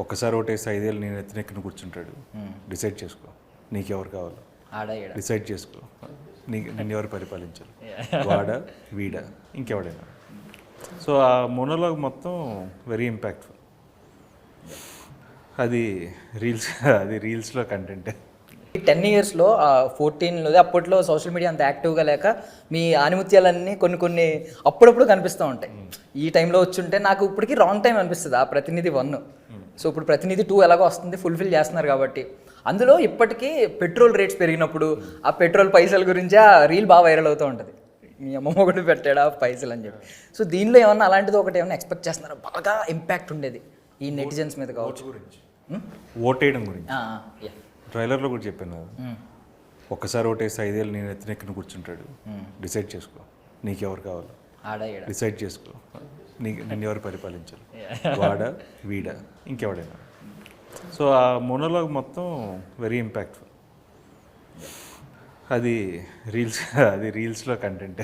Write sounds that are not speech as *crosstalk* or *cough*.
ఒక్కసారి ఓటేసి ఐదేళ్ళు నేను ఎత్తినెక్కిన కూర్చుంటాడు. డిసైడ్ చేసుకో. నీకెవరు కావాలో. ఆడ ఈడ. డిసైడ్ చేసుకో. నీ *laughs* నిన్ను ఎవరు పరిపాలించాలి వాడా వీడా ఇంకెవడైనా. సో ఆ మోనోలాగ్ మొత్తం వెరీ ఇంపాక్ట్ఫుల్ అది రీల్స్ *laughs* అది రీల్స్లో కంటెంట్ ఈ టెన్ ఇయర్స్లో ఫోర్టీన్లో అప్పట్లో సోషల్ మీడియా అంత యాక్టివ్గా లేక మీ ఆనిముత్యాలన్నీ కొన్ని కొన్ని అప్పుడప్పుడు కనిపిస్తూ ఉంటాయి. ఈ టైంలో వచ్చుంటే నాకు ఇప్పటికీ రాంగ్ టైం అనిపిస్తుంది ఆ ప్రతినిధి వన్ సో ఇప్పుడు ప్రతినిధి టూ ఎలాగో వస్తుంది ఫుల్ఫిల్ చేస్తున్నారు కాబట్టి. అందులో ఇప్పటికీ పెట్రోల్ రేట్స్ పెరిగినప్పుడు ఆ పెట్రోల్ పైసల గురించి ఆ రీల్ బాగా వైరల్ అవుతూ ఉంటుంది. మీ అమ్మమ్మ ఒకటి పెట్టాడా పైసలు అని చెప్పి. సో దీనిలో ఏమన్నా అలాంటిది ఒకటి ఏమన్నా ఎక్స్పెక్ట్ చేస్తున్నారా? బాగా ఇంపాక్ట్ ఉండేది ఈ నెటిజన్స్ మీద కావచ్చు. గురించి. ఓటేయడం గురించి. ట్రైలర్లో కూడా చెప్పాను. ఒక్కసారి ఓటేసి ఐదేళ్ళు నేను ఎత్తినెక్కిన కూర్చుంటాడు. డిసైడ్ చేసుకో. నీకెవరు కావాలో? డిసైడ్ చేసుకో. నీ నిన్ను ఎవరు పరిపాలించాలి వాడా వీడా ఇంకెవడైనా. సో ఆ మోనోలాగ్ మొత్తం వెరీ ఇంపాక్ట్ఫుల్ అది రీల్స్ *laughs* అది రీల్స్లో కంటెంట్